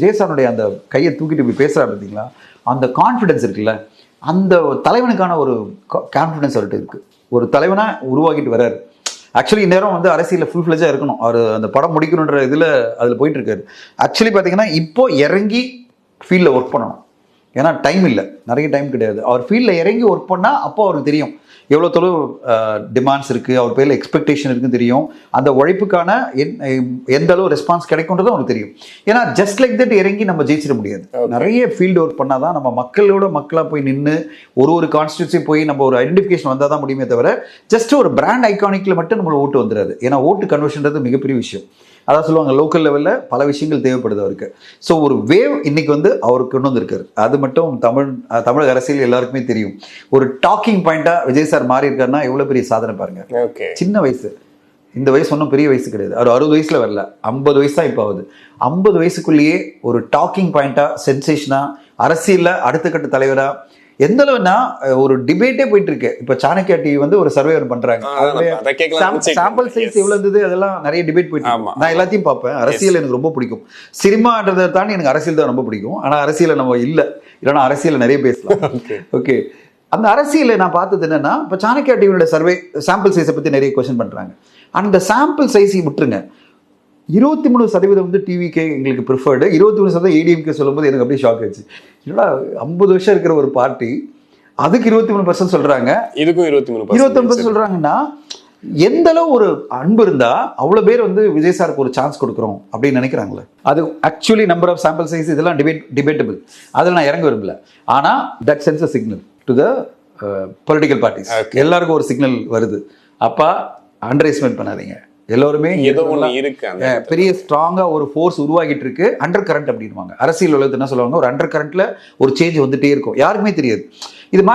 ஜேசனுடைய அந்த கையை தூக்கிட்டு இப்படி பேசுறாரு பார்த்தீங்களா? அந்த கான்ஃபிடென்ஸ் இருக்குல்ல அந்த தலைவனுக்கான ஒரு கான்ஃபிடென்ஸ் அவர்கிட்ட இருக்குது ஒரு தலைவனாக உருவாக்கிட்டு வர்றாரு. ஆக்சுவலி இந்நேரம் வந்து அரசியலில் ஃபுல் ஃப்ளெஜாக இருக்கணும். அவர் அந்த படம் முடிக்கணுன்ற இதில் அதில் போயிட்டு இருக்காரு. ஆக்சுவலி பார்த்தீங்கன்னா இப்போ இறங்கி ஃபீல்டில் ஒர்க் பண்ணணும். ஏன்னா டைம் இல்லை. நிறைய டைம் கிடையாது. அவர் ஃபீல்டில் இறங்கி ஒர்க் பண்ணால் அப்போ அவருக்கு தெரியும். எவ்வளோ தொழில் டிமாண்ட்ஸ் இருக்குது அவர் பேரில் எக்ஸ்பெக்டேஷன் இருக்குன்னு தெரியும். அந்த உழைப்புக்கான என்- எந்த அளவு ரெஸ்பான்ஸ் கிடைக்கும்ன்றதும் அவருக்கு தெரியும். ஏன்னா ஜஸ்ட் லைக் தட் இறங்கி நம்ம ஜெயிச்சிட முடியாது. நிறைய ஃபீல்டு ஒர்க் பண்ணால் தான் நம்ம மக்களோட மக்களாக போய் நின்று ஒரு ஒரு கான்ஸ்டியூன்சி போய் நம்ம ஒரு ஐடென்டிஃபிகேஷன் வந்தால் தான் முடியுமே தவிர ஜஸ்ட் ஒரு பிராண்ட் ஐகானிக்கில் மட்டும் நம்மளை ஓட்டு வந்துடாது ஏன்னா ஓட்டு கன்வர்ஷன்றது மிகப்பெரிய விஷயம். அதான் சொல்லுவாங்க லோக்கல் லெவலில் பல விஷயங்கள் தேவைப்படுது அவருக்கு. ஸோ ஒரு வேவ் இன்னைக்கு வந்து அவருக்கு கொண்டு வந்திருக்காரு. அது மட்டும் தமிழ் தமிழக அரசியல் எல்லாருக்குமே தெரியும். ஒரு டாக்கிங் பாயிண்டாக விஜய் சார் மாறி இருக்காருன்னா எவ்வளோ பெரிய சாதனை பாருங்க. சின்ன வயசு. இந்த வயசு ஒன்றும் பெரிய வயசு கிடையாது. அவர் அறுபது வயசுல வரல. ஐம்பது வயசு தான் இப்போ ஆகுது. ஐம்பது வயசுக்குள்ளேயே ஒரு டாக்கிங் பாயிண்டா சென்சேஷனா அரசியல்ல அடுத்த கட்ட தலைவரா எந்த அளவுனா ஒரு டிபேட்டே போயிட்டு இருக்கு இப்போ சாணக்கியா டிவி வந்து ஒரு சர்வே பண்றாங்க. சாம்பிள். சைஸ். எவ்வளவு இருந்தது அதெல்லாம் நிறைய டிபேட் போயிட்டு. நான் எல்லாத்தையும் பார்ப்பேன். அரசியல் எனக்கு ரொம்ப பிடிக்கும். சினிமான்றதை தாண்டி எனக்கு அரசியல் தான் ரொம்ப பிடிக்கும். ஆனா அரசியல நம்ம இல்ல. இல்லைன்னா அரசியல நிறைய பேசலாம். ஓகே அந்த அரசியலை நான் பார்த்தது என்னன்னா இப்போ சாணக்கியா டிவியோட சர்வே சாம்பிள் சைஸை பத்தி நிறைய கொஸ்டின் பண்றாங்க. அந்த சாம்பிள் சைஸை விட்டுருங்க. இருபத்தி மூணு சதவீதம் வந்து டிவிக்கே எங்களுக்கு ப்ரிஃபர்டு இருபத்தி மூணு சதவீதம் ஏடிஎம்கே சொல்லும்போது எனக்கு அப்படியே ஷாக் ஆச்சு என்னடா ஐம்பது வருஷம் இருக்கிற ஒரு பார்ட்டி அதுக்கு இருபத்தி மூணு பர்சன்ட் சொல்றாங்க. இதுக்கும் இருபத்தி மூணு இருபத்தொன்பது சொல்றாங்கன்னா எந்த அளவு ஒரு அன்பு இருந்தா அவ்வளவு பேர் வந்து விஜய் சாருக்கு ஒரு சான்ஸ் கொடுக்குறோம் அப்படின்னு நினைக்கிறாங்களே. அது actually number of sample size இதெல்லாம் டிபேட் டிபேட்டபிள் அதில் நான் இறங்க விரும்பல. ஆனா that sense a signal to the political parties எல்லாருக்கும் ஒரு சிக்னல் வருது. அப்பா அண்டர் எஸ்டிமேட் பண்ணாதீங்க. எல்லோருமே ஏதோ இருக்கு பெரிய ஸ்ட்ராங்கா ஒரு ஃபோர்ஸ் உருவாகிட்டு இருக்கு அண்டர் கரண்ட் அப்படின்வாங்க அரசியல் உலகத்து என்ன சொல்லுவாங்க ஒரு அண்டர் கரண்ட்ல ஒரு சேஞ்ச் வந்துட்டே இருக்கும். யாருக்குமே தெரியாது. இது மாதிரி